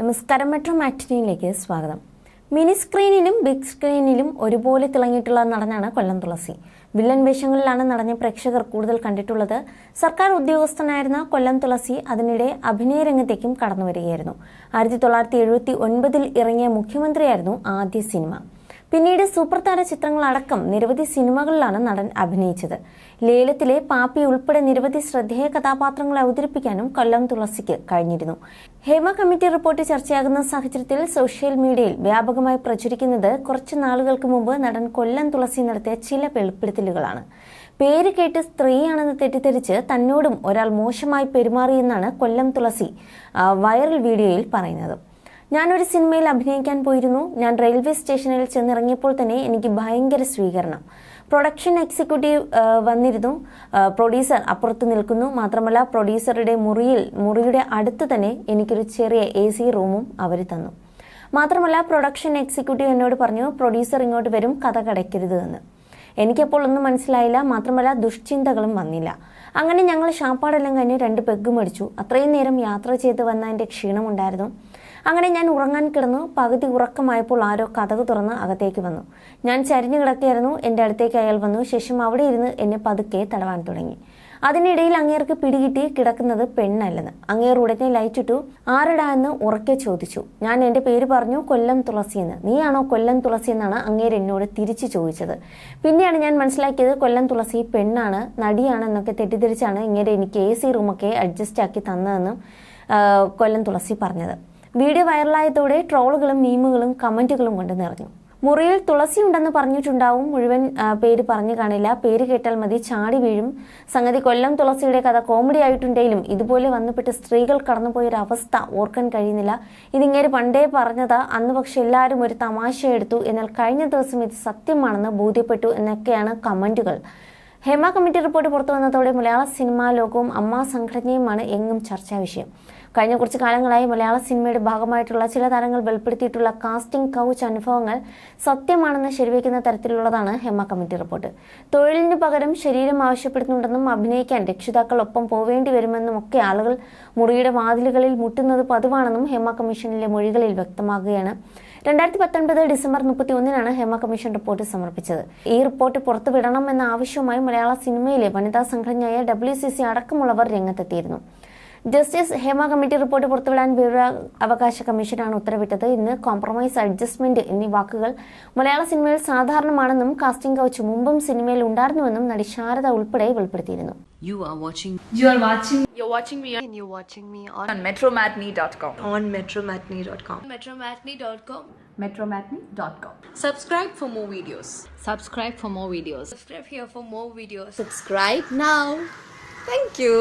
നമസ്കാരം മെട്രോ മാറ്റിനിയിലേക്ക് സ്വാഗതം. Mini സ്ക്രീനിലും big സ്ക്രീനിലും ഒരുപോലെ തിളങ്ങിയിട്ടുള്ള നടനാണ് കൊല്ലം തുളസി. വില്ലൻ വേഷങ്ങളിലാണ് നടനെ പ്രേക്ഷകർ കൂടുതൽ കണ്ടിട്ടുള്ളത്. സർക്കാർ ഉദ്യോഗസ്ഥനായിരുന്ന കൊല്ലം തുളസി അതിനിടെ അഭിനയ രംഗത്തേക്കും കടന്നു വരികയായിരുന്നു ആയിരത്തി തൊള്ളായിരത്തി എഴുപത്തി ഒൻപതിൽ ഇറങ്ങിയ മുഖ്യമന്ത്രിയായിരുന്നു ആദ്യ സിനിമ. പിന്നീട് സൂപ്പർ താര ചിത്രങ്ങളടക്കം നിരവധി സിനിമകളിലാണ് നടൻ അഭിനയിച്ചത്. ലേലത്തിലെ പാപ്പി ഉൾപ്പെടെ നിരവധി ശ്രദ്ധേയ കഥാപാത്രങ്ങളെ അവതരിപ്പിക്കാനും കൊല്ലം തുളസിക്ക് കഴിഞ്ഞിരുന്നു. ഹേമ കമ്മിറ്റി റിപ്പോർട്ട് ചർച്ചയാകുന്ന സാഹചര്യത്തിൽ സോഷ്യൽ മീഡിയയിൽ വ്യാപകമായി പ്രചരിക്കുന്നത് കുറച്ച് നാളുകൾക്ക് മുമ്പ് നടൻ കൊല്ലം തുളസി നടത്തിയ ചില വെളിപ്പെടുത്തലുകളാണ്. പേര് കേട്ട് സ്ത്രീയാണെന്ന് തെറ്റിദ്ധരിച്ച് തന്നോടും ഒരാൾ മോശമായി പെരുമാറിയെന്നാണ് കൊല്ലം തുളസി വൈറൽ വീഡിയോയിൽ പറയുന്നത്. ഞാനൊരു സിനിമയിൽ അഭിനയിക്കാൻ പോയിരുന്നു. ഞാൻ റെയിൽവേ സ്റ്റേഷനിൽ ചെന്നിറങ്ങിയപ്പോൾ തന്നെ എനിക്ക് ഭയങ്കര സ്വീകരണം. പ്രൊഡക്ഷൻ എക്സിക്യൂട്ടീവ് വന്നിരുന്നു. പ്രൊഡ്യൂസർ അപ്പുറത്ത് നിൽക്കുന്നു. മാത്രമല്ല പ്രൊഡ്യൂസറുടെ മുറിയിൽ മുറിയുടെ അടുത്ത് തന്നെ എനിക്കൊരു ചെറിയ എ സി റൂമും അവർ തന്നു. മാത്രമല്ല പ്രൊഡക്ഷൻ എക്സിക്യൂട്ടീവ് എന്നോട് പറഞ്ഞു പ്രൊഡ്യൂസർ ഇങ്ങോട്ട് വരും കഥ കടയ്ക്കരുത് എന്ന്. എനിക്കപ്പോൾ ഒന്നും മനസ്സിലായില്ല. മാത്രമല്ല ദുഷ്ചിന്തകളും വന്നില്ല. അങ്ങനെ ഞങ്ങൾ ഷാപ്പാടെല്ലാം കഴിഞ്ഞ് രണ്ട് പെഗ് മടിച്ചു അത്രയും നേരം യാത്ര ചെയ്ത് വന്നതിന്റെ ക്ഷീണമുണ്ടായിരുന്നു അങ്ങനെ ഞാൻ ഉറങ്ങാൻ കിടന്നു. പകുതി ഉറക്കമായപ്പോൾ ആരോ കഥക് തുറന്ന് അകത്തേക്ക് വന്നു. ഞാൻ ചരിഞ്ഞു കിടക്കുകയായിരുന്നു. എന്റെ അടുത്തേക്ക് അയാൾ വന്നു. ശേഷം അവിടെ ഇരുന്ന് എന്നെ പതുക്കെ തടവാൻ തുടങ്ങി. അതിനിടയിൽ അങ്ങേർക്ക് പിടികിട്ടി കിടക്കുന്നത് പെണ്ണല്ലെന്ന്. അങ്ങേർ ഉടനെ ലൈറ്റിട്ടു ആരടാ എന്ന് ഉറക്കെ ചോദിച്ചു. ഞാൻ എന്റെ പേര് പറഞ്ഞു കൊല്ലം തുളസി എന്ന്. നീയാണോ കൊല്ലം തുളസി എന്നാണ് അങ്ങേർ എന്നോട് തിരിച്ചു ചോദിച്ചത്. പിന്നെയാണ് ഞാൻ മനസ്സിലാക്കിയത് കൊല്ലം തുളസി പെണ്ണാണ് നടിയാണെന്നൊക്കെ തെറ്റിദ്ധരിച്ചാണ് ഇങ്ങനെ എനിക്ക് എ സി റൂമൊക്കെ അഡ്ജസ്റ്റ് ആക്കി തന്നതെന്നും കൊല്ലം തുളസി പറഞ്ഞത്. വീഡിയോ വൈറലായതോടെ ട്രോളുകളും മീമുകളും കമന്റുകളും കൊണ്ട് നിറഞ്ഞു. മുറിയിൽ തുളസി ഉണ്ടെന്ന് പറഞ്ഞിട്ടുണ്ടാവും. മുഴുവൻ പേര് പറഞ്ഞു കാണില്ല. പേര് കേട്ടാൽ മതി. ചാടി വീഴും. സംഗതി കൊല്ലം തുളസിയുടെ കഥ കോമഡി ആയിട്ടുണ്ടെങ്കിലും ഇതുപോലെ വന്നുപെട്ട് സ്ത്രീകൾ കടന്നുപോയൊരു അവസ്ഥ ഓർക്കാൻ കഴിയുന്നില്ല. ഇതിങ്ങനെ പണ്ടേ പറഞ്ഞത് അന്ന് പക്ഷെ എല്ലാവരും ഒരു തമാശ എടുത്തു. എന്നാൽ കഴിഞ്ഞ ദിവസം ഇത് സത്യമാണെന്ന് ബോധ്യപ്പെട്ടു എന്നൊക്കെയാണ് കമന്റുകൾ. ഹേമ കമ്മിറ്റി റിപ്പോർട്ട് പുറത്തു വന്നതോടെ മലയാള സിനിമാ ലോകവും അമ്മ സംഘടനയുമാണ് എങ്ങും ചർച്ചാ വിഷയം കഴിഞ്ഞ കുറച്ച് കാലങ്ങളായി മലയാള സിനിമയുടെ ഭാഗമായിട്ടുള്ള ചില താരങ്ങൾ വെളിപ്പെടുത്തിയിട്ടുള്ള കാസ്റ്റിംഗ് കൗച്ച് അനുഭവങ്ങൾ സത്യമാണെന്ന് ശരിവയ്ക്കുന്ന തരത്തിലുള്ളതാണ് ഹെമ്മ കമ്മിറ്റി റിപ്പോർട്ട്. തൊഴിലിന് പകരം ശരീരം ആവശ്യപ്പെടുന്നുണ്ടെന്നും അഭിനയിക്കാൻ രക്ഷിതാക്കൾ ഒപ്പം പോവേണ്ടി വരുമെന്നും ഒക്കെ ആളുകൾ മുറിയുടെ വാതിലുകളിൽ മുട്ടുന്നത് പതിവാണെന്നും ഹെമ കമ്മീഷനിലെ മൊഴികളിൽ വ്യക്തമാകുകയാണ്. രണ്ടായിരത്തി പത്തൊൻപത് ഡിസംബർ മുപ്പത്തി ഒന്നിനാണ് ഹെമ കമ്മീഷൻ റിപ്പോർട്ട് സമർപ്പിച്ചത്. ഈ റിപ്പോർട്ട് പുറത്തുവിടണം എന്ന ആവശ്യവുമായി മലയാള സിനിമയിലെ വനിതാ സംഘടനയായ ഡബ്ല്യു സി സി അടക്കമുള്ളവർ രംഗത്തെത്തിയിരുന്നു. ജസ്റ്റിസ് ഹേമ കമ്മിറ്റി റിപ്പോർട്ട് പുറത്തുവിടാൻ വിവരാവകാശ കമ്മീഷനാണ് ഉത്തരവിട്ടത് ഇന്ന് കോംപ്രമൈസ് അഡ്ജസ്റ്റ്മെന്റ് എന്നീ വാക്കുകൾ മലയാള സിനിമയിൽ സാധാരണമാണെന്നും കാസ്റ്റിംഗ് കൗച്ച് മുമ്പും സിനിമയിൽ ഉണ്ടായിരുന്നുവെന്നും നടി ശാരദ ഉൾപ്പെടെ വെളിപ്പെടുത്തിയിരുന്നു You are watching You are watching You're watching me and you're watching me on, on metromatney.com. on metromatney.com. metromatney.com. Metromatney.com. Subscribe for more videos. subscribe for more videos Subscribe here for more videos. Subscribe now. Thank you.